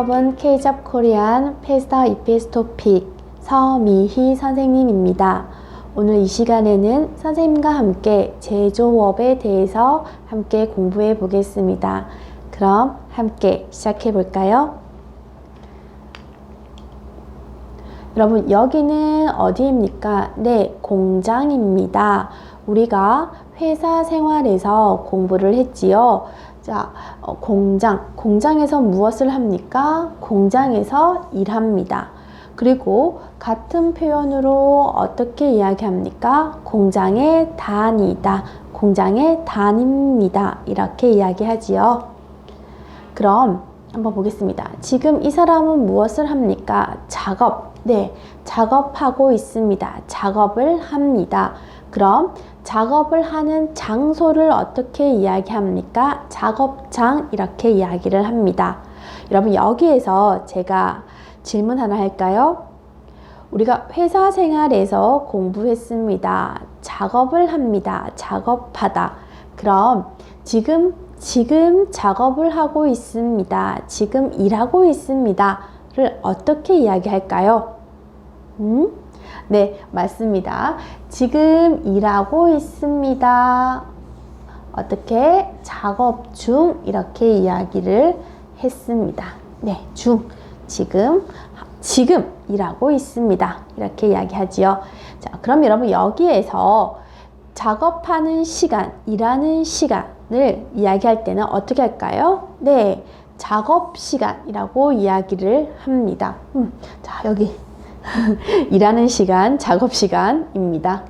여러분 K잡 코리안 페스타 EPS 토픽 서미희 선생님입니다. 오늘 이 시간에는 선생님과 함께 제조업에 대해서 함께 공부해 보겠습니다. 그럼 함께 시작해 볼까요? 여러분 여기는 어디입니까? 네, 공장입니다. 우리가 회사 생활에서 공부를 했지요. 자, 어, 공장. 공장에서 무엇을 합니까? 공장에서 일합니다. 그리고 같은 표현으로 어떻게 이야기합니까? 공장에 다니다. 공장에 다닙니다. 이렇게 이야기하지요. 그럼 한번 보겠습니다. 지금 이 사람은 무엇을 합니까? 작업. 네, 작업하고 있습니다. 작업을 합니다. 그럼 작업을 하는 장소를 어떻게 이야기합니까? 작업장 이렇게 이야기를 합니다. 여러분 여기에서 제가 질문 하나 할까요? 우리가 회사 생활에서 공부했습니다. 작업을 합니다. 작업하다. 그럼 지금 지금 작업을 하고 있습니다. 지금 일하고 있습니다.를 어떻게 이야기할까요? 음? 네, 맞습니다. 지금 일하고 있습니다. 어떻게 작업 중 이렇게 이야기를 했습니다. 네, 중 지금 지금 일하고 있습니다. 이렇게 이야기하지요. 자, 그럼 여러분 여기에서 작업하는 시간, 일하는 시간을 이야기할 때는 어떻게 할까요? 네, 작업 시간이라고 이야기를 합니다. 음, 자, 여기 일하는 시간, 작업 시간입니다.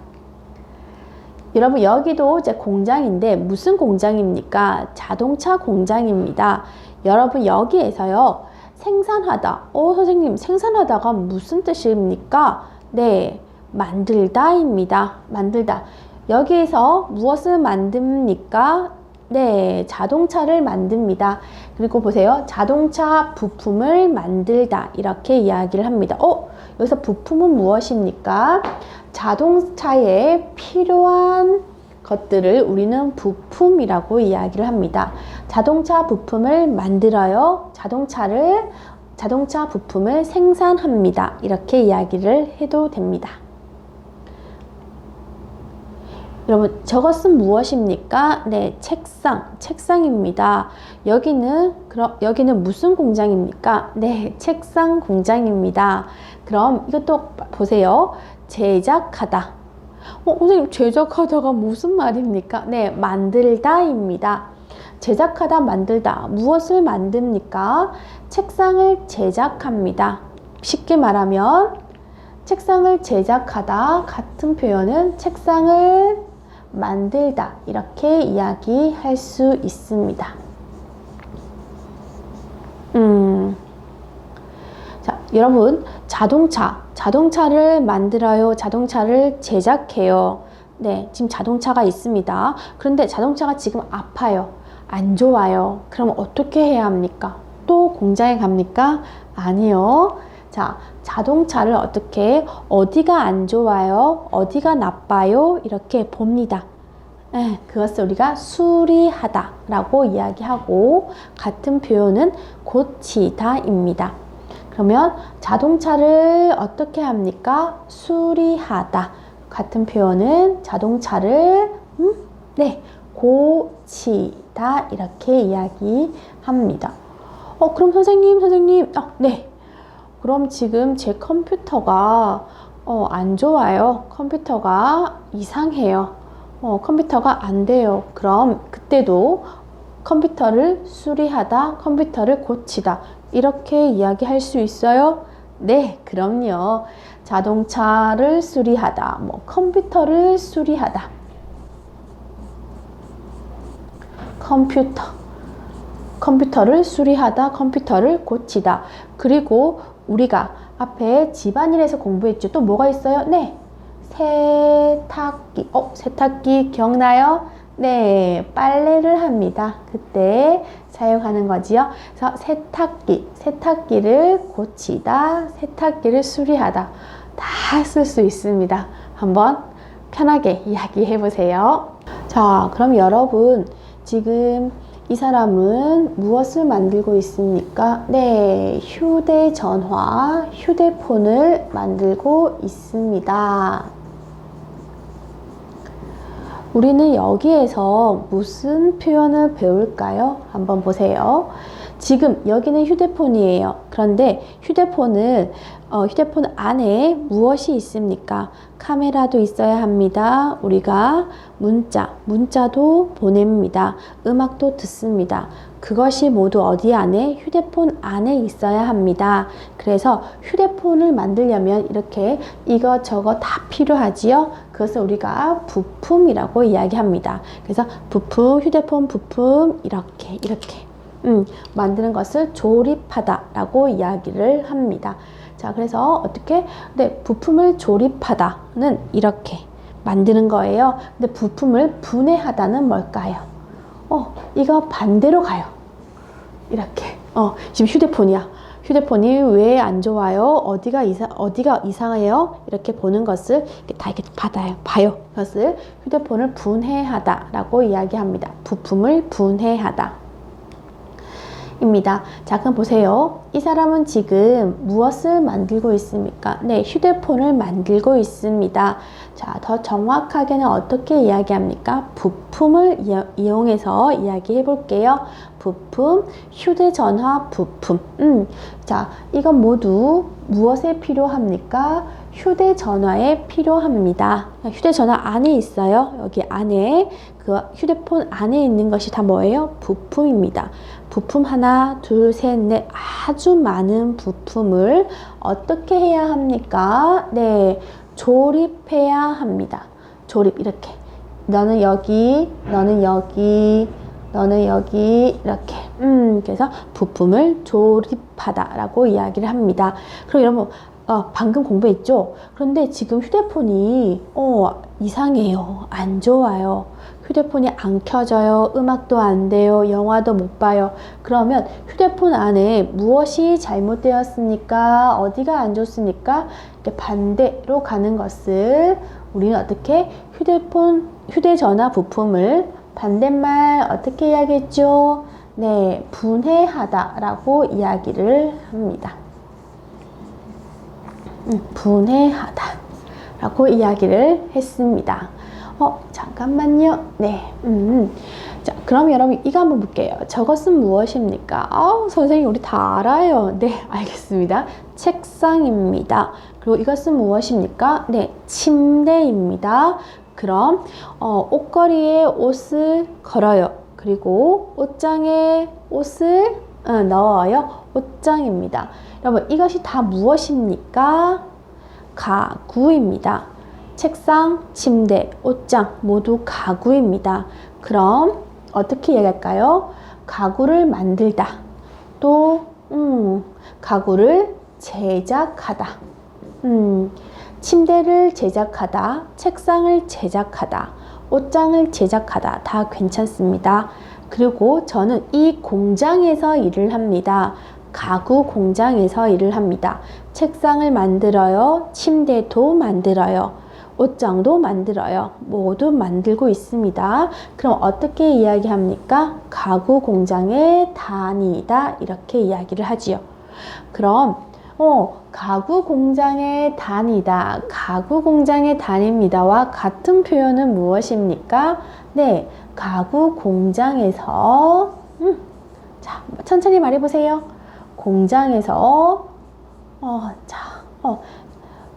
여러분 여기도 이제 공장인데 무슨 공장입니까? 자동차 공장입니다. 여러분 여기에서요 생산하다. 어 선생님 생산하다가 무슨 뜻입니까? 네 만들다입니다. 만들다. 여기에서 무엇을 만듭니까? 네, 자동차를 만듭니다. 그리고 보세요. 자동차 부품을 만들다. 이렇게 이야기를 합니다. 어? 여기서 부품은 무엇입니까? 자동차에 필요한 것들을 우리는 부품이라고 이야기를 합니다. 자동차 부품을 만들어요. 자동차를, 자동차 부품을 생산합니다. 이렇게 이야기를 해도 됩니다. 여러분, 저것은 무엇입니까? 네, 책상, 책상입니다. 여기는, 그럼, 여기는 무슨 공장입니까? 네, 책상 공장입니다. 그럼 이것도 보세요. 제작하다. 어, 선생님, 제작하다가 무슨 말입니까? 네, 만들다입니다. 제작하다, 만들다. 무엇을 만듭니까? 책상을 제작합니다. 쉽게 말하면, 책상을 제작하다 같은 표현은 책상을 만들다 이렇게 이야기할 수 있습니다. 음, 자, 여러분 자동차, 자동차를 만들어요. 자동차를 제작해요. 네, 지금 자동차가 있습니다. 그런데 자동차가 지금 아파요. 안 좋아요. 그럼 어떻게 해야 합니까? 또 공장에 갑니까? 아니요. 자, 자동차를 어떻게, 어디가 안 좋아요? 어디가 나빠요? 이렇게 봅니다. 네, 그것을 우리가 수리하다 라고 이야기하고, 같은 표현은 고치다 입니다. 그러면 자동차를 어떻게 합니까? 수리하다. 같은 표현은 자동차를, 음? 네, 고치다. 이렇게 이야기합니다. 어, 그럼 선생님, 선생님, 어, 네. 그럼 지금 제 컴퓨터가 어, 안 좋아요. 컴퓨터가 이상해요. 어, 컴퓨터가 안 돼요. 그럼 그때도 컴퓨터를 수리하다, 컴퓨터를 고치다. 이렇게 이야기할 수 있어요? 네, 그럼요. 자동차를 수리하다, 뭐 컴퓨터를 수리하다. 컴퓨터. 컴퓨터를 수리하다, 컴퓨터를 고치다. 그리고 우리가 앞에 집안일에서 공부했죠. 또 뭐가 있어요? 네. 세탁기. 어, 세탁기 기억나요? 네. 빨래를 합니다. 그때 사용하는 거지요. 그래서 세탁기. 세탁기를 고치다. 세탁기를 수리하다. 다 쓸 수 있습니다. 한번 편하게 이야기해 보세요. 자, 그럼 여러분 지금 이 사람은 무엇을 만들고 있습니까? 네, 휴대전화, 휴대폰을 만들고 있습니다. 우리는 여기에서 무슨 표현을 배울까요? 한번 보세요. 지금 여기는 휴대폰이에요. 그런데 휴대폰은 어, 휴대폰 안에 무엇이 있습니까? 카메라도 있어야 합니다. 우리가 문자, 문자도 보냅니다. 음악도 듣습니다. 그것이 모두 어디 안에? 휴대폰 안에 있어야 합니다. 그래서 휴대폰을 만들려면 이렇게 이것저것 다 필요하지요. 그것을 우리가 부품이라고 이야기합니다. 그래서 부품, 휴대폰 부품 이렇게 이렇게 음, 만드는 것을 조립하다라고 이야기를 합니다. 자, 그래서 어떻게? 네, 부품을 조립하다는 이렇게 만드는 거예요. 근데 부품을 분해하다는 뭘까요? 어, 이거 반대로 가요. 이렇게. 어, 지금 휴대폰이야. 휴대폰이 왜 안 좋아요? 어디가 이상, 어디가 이상해요? 이렇게 보는 것을 이렇게 다 이렇게 받아요. 봐요. 그것을 휴대폰을 분해하다라고 이야기합니다. 부품을 분해하다. 입니다. 자, 그럼 보세요. 이 사람은 지금 무엇을 만들고 있습니까? 네, 휴대폰을 만들고 있습니다. 자, 더 정확하게는 어떻게 이야기합니까? 부품을 이용해서 이야기해 볼게요. 부품, 휴대전화 부품. 음, 자, 이건 모두 무엇에 필요합니까? 휴대전화에 필요합니다. 휴대전화 안에 있어요. 여기 안에 그 휴대폰 안에 있는 것이 다 뭐예요? 부품입니다. 부품 하나, 둘, 셋, 넷 아주 많은 부품을 어떻게 해야 합니까? 네, 조립해야 합니다. 조립 이렇게 너는 여기, 너는 여기, 너는 여기 이렇게 음 그래서 부품을 조립하다라고 이야기를 합니다. 그럼 여러분 어, 방금 공부했죠? 그런데 지금 휴대폰이 어, 이상해요. 안 좋아요. 휴대폰이 안 켜져요. 음악도 안 돼요. 영화도 못 봐요. 그러면 휴대폰 안에 무엇이 잘못되었습니까? 어디가 안 좋습니까? 이렇게 반대로 가는 것을 우리는 어떻게 휴대폰, 휴대전화 부품을 반대말 어떻게 이야기했죠? 네, 분해하다라고 이야기를 합니다. 음, 분해하다 라고 이야기를 했습니다. 어, 잠깐만요. 네. 음. 자, 그럼 여러분 이거 한번 볼게요. 저것은 무엇입니까? 아, 선생님 우리 다 알아요. 네, 알겠습니다. 책상입니다. 그리고 이것은 무엇입니까? 네, 침대입니다. 그럼 어, 옷걸이에 옷을 걸어요. 그리고 옷장에 옷을 어, 넣어요. 옷장입니다. 여러분 이것이 다 무엇입니까? 가구입니다. 책상, 침대, 옷장 모두 가구입니다. 그럼 어떻게 얘기할까요? 가구를 만들다. 또, 음, 가구를 제작하다. 음, 침대를 제작하다, 책상을 제작하다, 옷장을 제작하다. 다 괜찮습니다. 그리고 저는 이 공장에서 일을 합니다. 가구 공장에서 일을 합니다. 책상을 만들어요. 침대도 만들어요. 옷장도 만들어요. 모두 만들고 있습니다. 그럼 어떻게 이야기합니까? 가구 공장에 다니다 이렇게 이야기를 하지요. 그럼 어, 가구 공장에 다니다, 가구 공장에 다닙니다와 같은 표현은 무엇입니까? 네, 가구 공장에서 음, 자 천천히 말해보세요. 공장에서 어, 자, 어,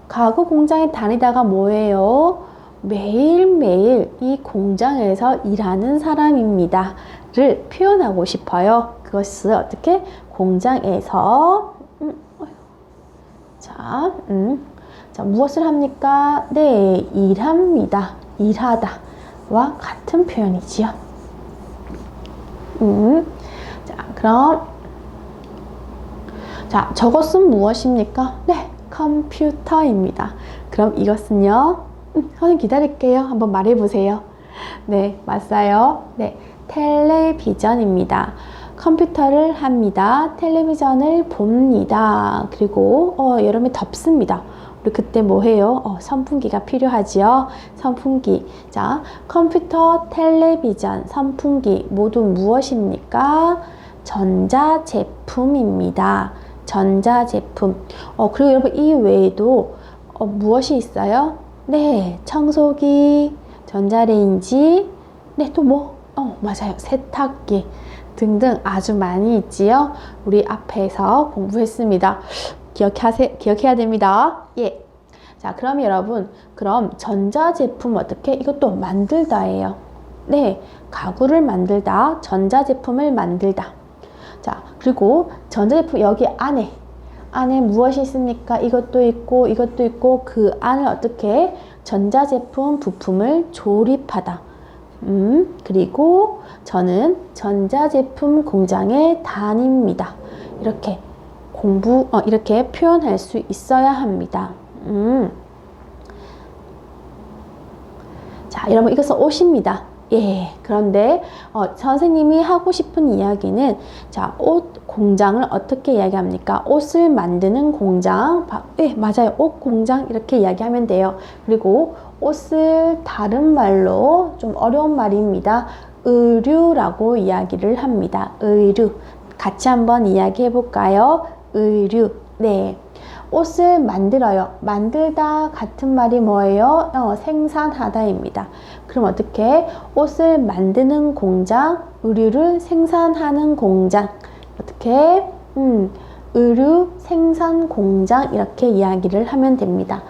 가구 공장에 다니다가 뭐예요? 매일매일 이 공장에서 일하는 사람입니다. 를 표현하고 싶어요. 그것을 어떻게? 공장에서, 음, 자, 음, 자, 무엇을 합니까? 네, 일합니다. 일하다. 와 같은 표현이지요. 음, 자, 그럼, 자, 저것은 무엇입니까? 네, 컴퓨터입니다. 그럼 이것은요? 음, 선생님 기다릴게요. 한번 말해보세요. 네, 맞아요. 네, 텔레비전입니다. 컴퓨터를 합니다. 텔레비전을 봅니다. 그리고 어, 여름에 덥습니다. 우리 그때 뭐 해요? 어, 선풍기가 필요하지요. 선풍기. 자, 컴퓨터, 텔레비전, 선풍기 모두 무엇입니까? 전자 제품입니다. 전자 제품. 어, 그리고 여러분 이 외에도 어, 무엇이 있어요? 네, 청소기, 전자레인지, 네, 또 뭐? 어, 맞아요. 세탁기 등등 아주 많이 있지요. 우리 앞에서 공부했습니다. 기억하세, 기억해야 됩니다. 예. 자, 그럼 여러분, 그럼 전자제품 어떻게? 이것도 만들다예요. 네, 가구를 만들다, 전자제품을 만들다. 자, 그리고 전자제품 여기 안에 안에 무엇이 있습니까? 이것도 있고 이것도 있고 그 안을 어떻게 전자제품 부품을 조립하다. 음, 그리고 저는 전자제품 공장에 다닙니다. 이렇게 공부, 어, 이렇게 표현할 수 있어야 합니다. 음. 자, 여러분, 이것은 옷입니다. 예, 그런데 어, 선생님이 하고 싶은 이야기는 자, 옷 공장을 어떻게 이야기합니까? 옷을 만드는 공장. 바, 예, 맞아요. 옷 공장 이렇게 이야기하면 돼요. 그리고 옷을 다른 말로 좀 어려운 말입니다. 의류라고 이야기를 합니다. 의류. 같이 한번 이야기해 볼까요? 의류. 네. 옷을 만들어요. 만들다 같은 말이 뭐예요? 어, 생산하다입니다. 그럼 어떻게? 옷을 만드는 공장, 의류를 생산하는 공장. 어떻게? 음, 의류 생산 공장 이렇게 이야기를 하면 됩니다.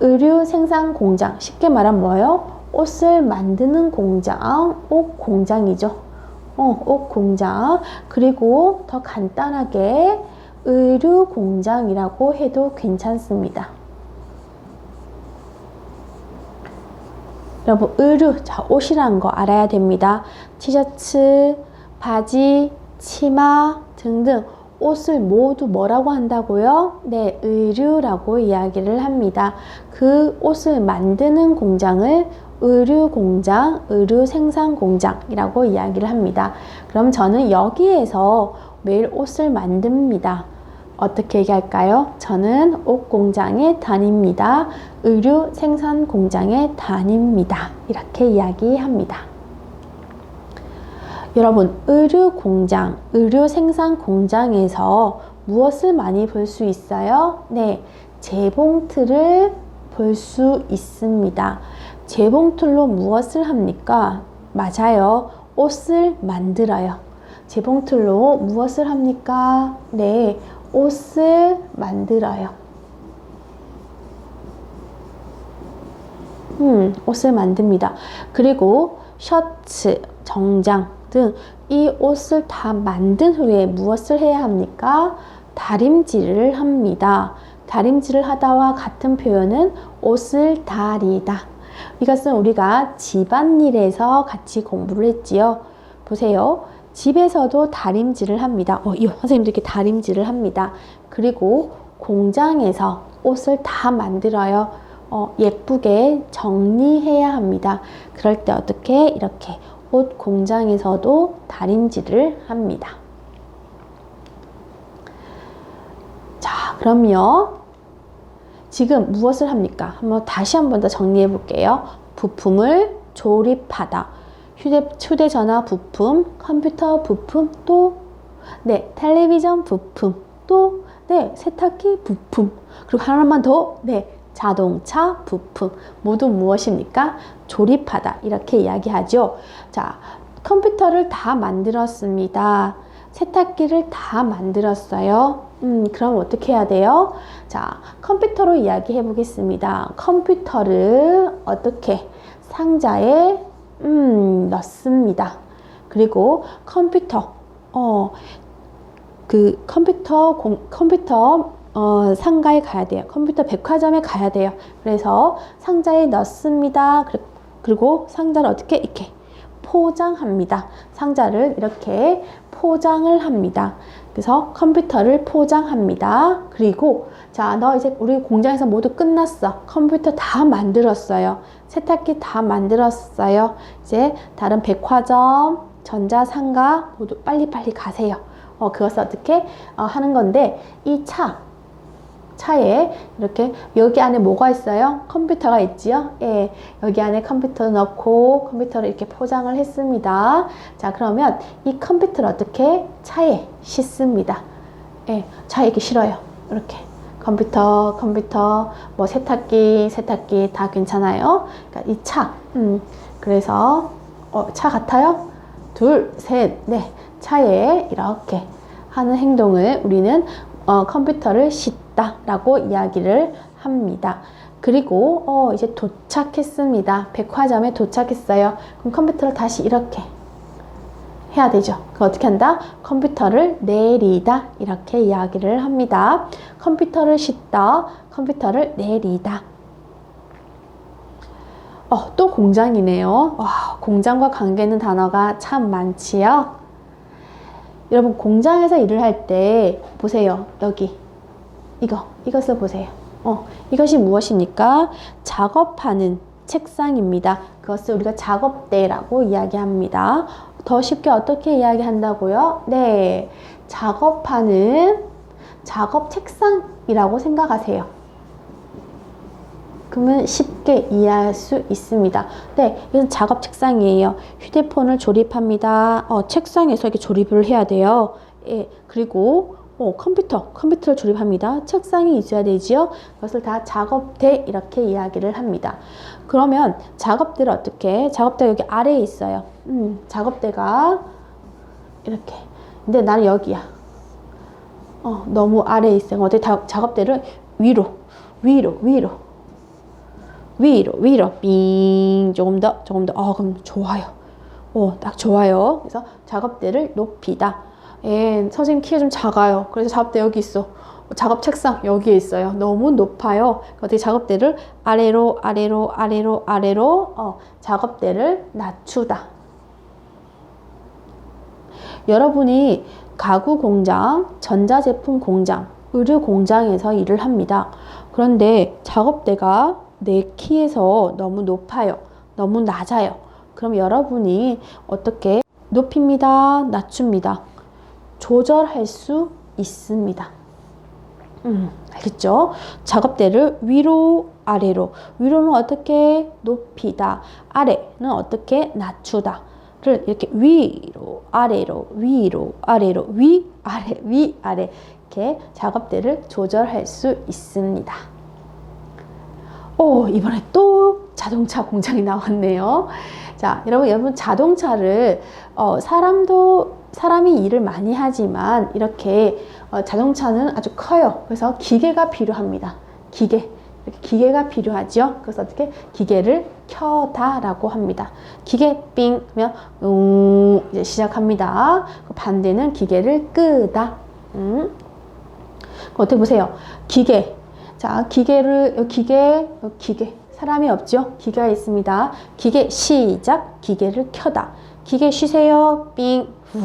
의류 생산 공장 쉽게 말하면 뭐예요? 옷을 만드는 공장, 옷 공장이죠. 어, 옷 공장. 그리고 더 간단하게 의류 공장이라고 해도 괜찮습니다. 여러분, 의류, 자, 옷이란 거 알아야 됩니다. 티셔츠, 바지, 치마 등등 옷을 모두 뭐라고 한다고요? 네, 의류라고 이야기를 합니다. 그 옷을 만드는 공장을 의류 공장, 의류 생산 공장이라고 이야기를 합니다. 그럼 저는 여기에서 매일 옷을 만듭니다. 어떻게 얘기할까요? 저는 옷 공장에 다닙니다. 의류 생산 공장에 다닙니다. 이렇게 이야기합니다. 여러분, 의류 공장, 의류 생산 공장에서 무엇을 많이 볼 수 있어요? 네, 재봉틀을 볼 수 있습니다. 재봉틀로 무엇을 합니까? 맞아요. 옷을 만들어요. 재봉틀로 무엇을 합니까? 네, 옷을 만들어요. 음, 옷을 만듭니다. 그리고 셔츠, 정장 등 이 옷을 다 만든 후에 무엇을 해야 합니까? 다림질을 합니다. 다림질을 하다와 같은 표현은 옷을 다리다. 이것은 우리가 집안일에서 같이 공부를 했지요. 보세요. 집에서도 다림질을 합니다. 어, 이 선생님도 이렇게 다림질을 합니다. 그리고 공장에서 옷을 다 만들어요. 어, 예쁘게 정리해야 합니다. 그럴 때 어떻게 이렇게 옷 공장에서도 다림질을 합니다. 자, 그럼요. 지금 무엇을 합니까? 한번 다시 한번 더 정리해 볼게요. 부품을 조립하다. 휴대, 휴대전화 부품, 컴퓨터 부품, 또, 네, 텔레비전 부품, 또, 네, 세탁기 부품. 그리고 하나만 더, 네, 자동차 부품. 모두 무엇입니까? 조립하다. 이렇게 이야기하죠. 자, 컴퓨터를 다 만들었습니다. 세탁기를 다 만들었어요. 음, 그럼 어떻게 해야 돼요? 자, 컴퓨터로 이야기해 보겠습니다. 컴퓨터를 어떻게 상자에 음, 넣습니다. 그리고 컴퓨터, 어, 그 컴퓨터 공, 컴퓨터 어, 상가에 가야 돼요. 컴퓨터 백화점에 가야 돼요. 그래서 상자에 넣습니다. 그리고 상자를 어떻게 이렇게 포장합니다. 상자를 이렇게 포장을 합니다. 그래서 컴퓨터를 포장합니다. 그리고 자, 너 이제 우리 공장에서 모두 끝났어. 컴퓨터 다 만들었어요. 세탁기 다 만들었어요. 이제 다른 백화점, 전자상가 모두 빨리빨리 가세요. 어, 그것을 어떻게 어, 하는 건데 이 차, 차에 이렇게 여기 안에 뭐가 있어요? 컴퓨터가 있지요? 예, 여기 안에 컴퓨터 넣고 컴퓨터를 이렇게 포장을 했습니다. 자, 그러면 이 컴퓨터를 어떻게 차에 싣습니다. 예, 차에 이렇게 실어요. 이렇게. 컴퓨터, 컴퓨터, 뭐 세탁기, 세탁기 다 괜찮아요. 그러니까 이 차, 음, 그래서 어, 차 같아요? 둘, 셋, 넷. 차에 이렇게 하는 행동을 우리는 어, 컴퓨터를 싣다라고 이야기를 합니다. 그리고 어, 이제 도착했습니다. 백화점에 도착했어요. 그럼 컴퓨터를 다시 이렇게 해야 되죠. 그 어떻게 한다? 컴퓨터를 내리다 이렇게 이야기를 합니다. 컴퓨터를 싣다, 컴퓨터를 내리다. 어, 또 공장이네요. 와, 공장과 관계있는 단어가 참 많지요. 여러분 공장에서 일을 할 때 보세요. 여기 이거 이것을 보세요. 어, 이것이 무엇입니까? 작업하는 책상입니다. 그것을 우리가 작업대라고 이야기합니다. 더 쉽게 어떻게 이야기한다고요? 네, 작업하는 작업 책상이라고 생각하세요. 그러면 쉽게 이해할 수 있습니다. 네, 이건 작업 책상이에요. 휴대폰을 조립합니다. 어, 책상에서 이렇게 조립을 해야 돼요. 예, 그리고 어, 컴퓨터, 컴퓨터를 조립합니다. 책상이 있어야 되지요. 그것을 다 작업대 이렇게 이야기를 합니다. 그러면 작업대를 어떻게? 작업대 여기 아래에 있어요. 음, 작업대가 이렇게. 근데 나는 여기야. 어, 너무 아래에 있어요. 어떻게 작업대를 위로, 위로, 위로. 위로 위로 빙 조금 더 조금 더 어 그럼 좋아요 오딱 좋아요 그래서 작업대를 높이다 예 선생님 키가 좀 작아요 그래서 작업대 여기 있어 작업 책상 여기에 있어요 너무 높아요 어떻게 작업대를 아래로 아래로 아래로 아래로 어, 작업대를 낮추다 여러분이 가구 공장 전자제품 공장 의류 공장에서 일을 합니다 그런데 작업대가 내 키에서 너무 높아요. 너무 낮아요. 그럼 여러분이 어떻게 높입니다. 낮춥니다. 조절할 수 있습니다. 음, 알겠죠? 작업대를 위로, 아래로. 위로는 어떻게 높이다. 아래는 어떻게 낮추다. 를 이렇게 위로, 아래로, 위로, 아래로, 위, 아래, 위, 아래. 이렇게 작업대를 조절할 수 있습니다. 오, 이번에 또 자동차 공장이 나왔네요. 자, 여러분, 여러분, 자동차를, 어, 사람도, 사람이 일을 많이 하지만, 이렇게, 어, 자동차는 아주 커요. 그래서 기계가 필요합니다. 기계. 기계가 필요하죠. 그래서 어떻게? 기계를 켜다라고 합니다. 기계 삥, 그러면, 음, 이제 시작합니다. 그 반대는 기계를 끄다. 음. 어떻게 보세요? 기계. 자, 기계를, 기계, 기계. 사람이 없죠? 기계가 있습니다. 기계 시작. 기계를 켜다. 기계 쉬세요. 삥. 후,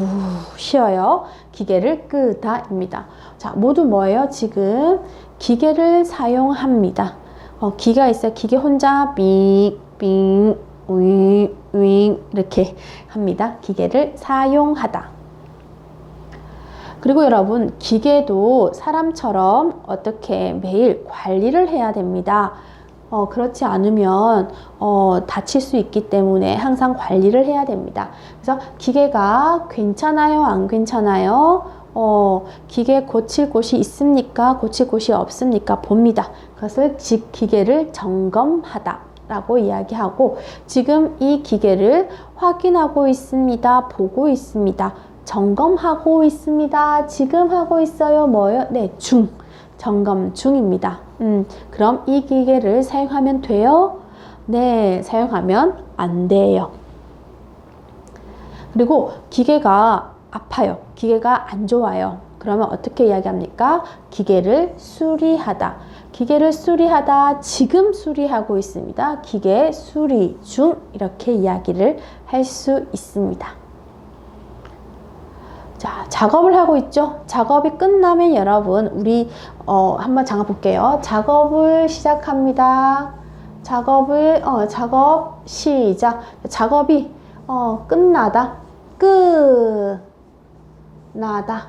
쉬어요. 기계를 끄다입니다. 자, 모두 뭐예요? 지금 기계를 사용합니다. 어, 기가 있어요. 기계 혼자 삥, 삥, 윙, 윙 이렇게 합니다. 기계를 사용하다. 그리고 여러분, 기계도 사람처럼 어떻게 매일 관리를 해야 됩니다. 어, 그렇지 않으면 어, 다칠 수 있기 때문에 항상 관리를 해야 됩니다. 그래서 기계가 괜찮아요? 안 괜찮아요? 어, 기계 고칠 곳이 있습니까? 고칠 곳이 없습니까? 봅니다. 그것을 즉 기계를 점검하다. 라고 이야기하고 지금 이 기계를 확인하고 있습니다. 보고 있습니다. 점검하고 있습니다. 지금 하고 있어요. 뭐요? 네, 중. 점검 중입니다. 음, 그럼 이 기계를 사용하면 돼요? 네, 사용하면 안 돼요. 그리고 기계가 아파요. 기계가 안 좋아요. 그러면 어떻게 이야기합니까? 기계를 수리하다. 기계를 수리하다. 지금 수리하고 있습니다. 기계 수리 중 이렇게 이야기를 할 수 있습니다. 자, 작업을 하고 있죠. 작업이 끝나면 여러분, 우리 어, 한번 장아 볼게요. 작업을 시작합니다. 작업을 어, 작업 시작. 작업이 어, 끝나다. 끝 나다.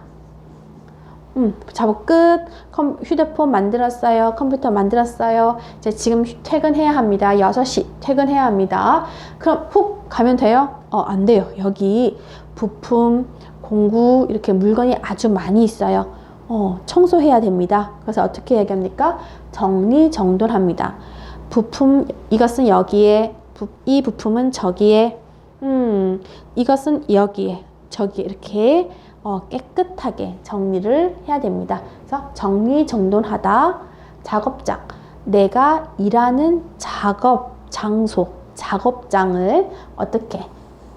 음, 작업 끝. 컴, 휴대폰 만들었어요. 컴퓨터 만들었어요. 이제 지금 휴- 퇴근해야 합니다. 6시 퇴근해야 합니다. 그럼 훅 가면 돼요? 어, 안 돼요. 여기 부품, 공구, 이렇게 물건이 아주 많이 있어요. 어, 청소해야 됩니다. 그래서 어떻게 얘기합니까? 정리정돈합니다. 부품, 이것은 여기에, 부, 이 부품은 저기에, 음, 이것은 여기에, 저기 이렇게 어, 깨끗하게 정리를 해야 됩니다. 그래서 정리정돈하다, 작업장. 내가 일하는 작업 장소, 작업장을 어떻게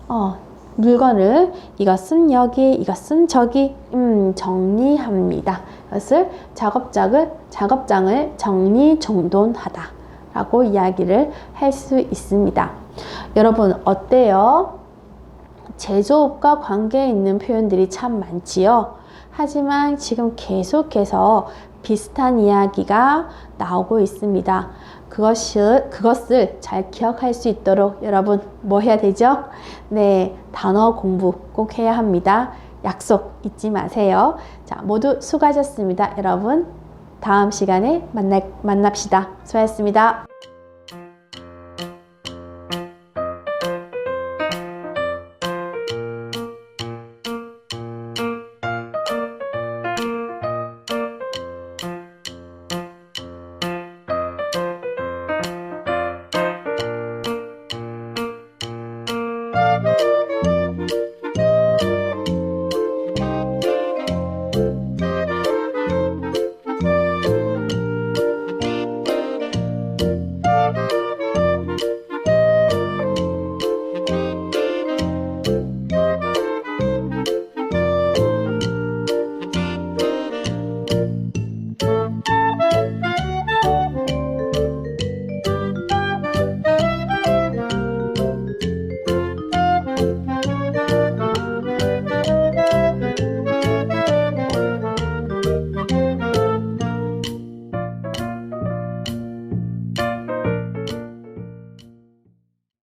어, 물건을 이것은 여기, 이것은 저기 음, 정리합니다. 그것을 작업장을 작업장을 정리 정돈하다 라고 이야기를 할 수 있습니다. 여러분 어때요? 제조업과 관계에 있는 표현들이 참 많지요. 하지만 지금 계속해서 비슷한 이야기가 나오고 있습니다. 그것을, 그것을 잘 기억할 수 있도록 여러분 뭐 해야 되죠? 네, 단어 공부 꼭 해야 합니다. 약속 잊지 마세요. 자, 모두 수고하셨습니다. 여러분, 다음 시간에 만나, 만납시다. 수고하셨습니다.